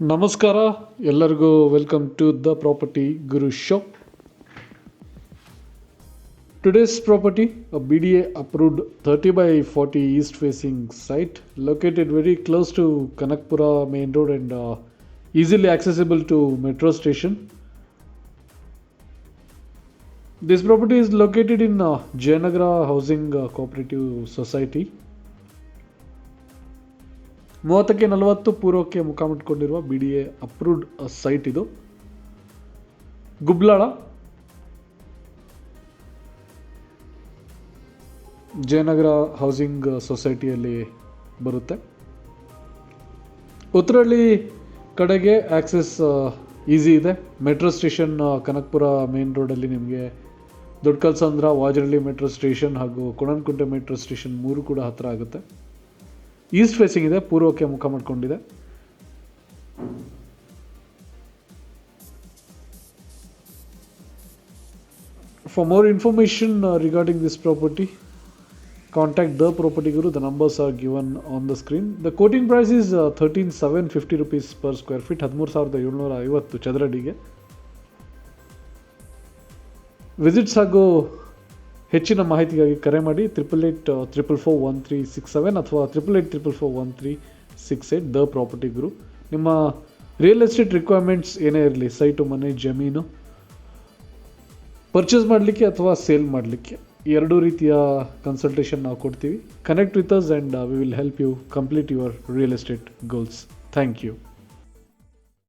ನಮಸ್ಕಾರ ಎಲ್ಲರಿಗೂ welcome to the property Guru show today's property a BDA approved 30 by 40 east facing site located very close to Kanakpura main road and uh, easily accessible to metro station. This property is located in uh, Jayanagara Housing uh, Cooperative Society. ಮೂವತ್ತಕ್ಕೆ ನಲವತ್ತು, ಪೂರ್ವಕ್ಕೆ ಮುಖಾಮಿಟ್ಕೊಂಡಿರುವ B D A approved site ಇದು. Gubbalala, Jayanagar housing ಸೊಸೈಟಿಯಲ್ಲಿ ಬರುತ್ತೆ. ಉತ್ತರಹಳ್ಳಿ ಕಡೆಗೆ access easy ಇದೆ. Metro station Kanakapura main ರೋಡಲ್ಲಿ ನಿಮಗೆ ದೊಡ್ಡ ಕಲ್ಸಂದ್ರ ವಾಜರಳ್ಳಿ ಮೆಟ್ರೋ ಸ್ಟೇಷನ್ ಹಾಗೂ ಕೊಣನ್ಕುಂಟೆ ಮೆಟ್ರೋ ಸ್ಟೇಷನ್ ಮೂರು ಕೂಡ ಹತ್ತಿರ ಆಗುತ್ತೆ. ಈಸ್ಟ್ ಫೇಸಿಂಗ್ ಇದೆ, ಪೂರ್ವಕ್ಕೆ ಮುಖ ಮಾಡಿಕೊಂಡಿದೆ. For more information regarding this property contact the property Guru the numbers are given on the screen the quoting price is thirteen seven fifty rupees per square feet ಹದಿಮೂರು ಸಾವಿರದ ಏಳ್ನೂರ ಐವತ್ತು ಚದರಡಿಗೆ ವಿಸಿಟ್ಸ್ ಹಾಗೂ ಹೆಚ್ಚಿನ ಮಾಹಿತಿಗಾಗಿ ಕರೆ ಮಾಡಿ triple eight triple four one three six seven ಅಥವಾ triple eight triple four one three six eight the property Guru ನಿಮ್ಮ ರಿಯಲ್ ಎಸ್ಟೇಟ್ ರಿಕ್ವೈರ್ಮೆಂಟ್ಸ್ ಏನೇ ಇರಲಿ ಸೈಟು ಮನೆ, ಜಮೀನು ಪರ್ಚೇಸ್ ಮಾಡಲಿಕ್ಕೆ ಅಥವಾ ಸೇಲ್ ಮಾಡಲಿಕ್ಕೆ ಎರಡೂ ರೀತಿಯ ಕನ್ಸಲ್ಟೇಷನ್ ನಾವು ಕೊಡ್ತೀವಿ. Connect with us and we will help you complete your real estate goals thank you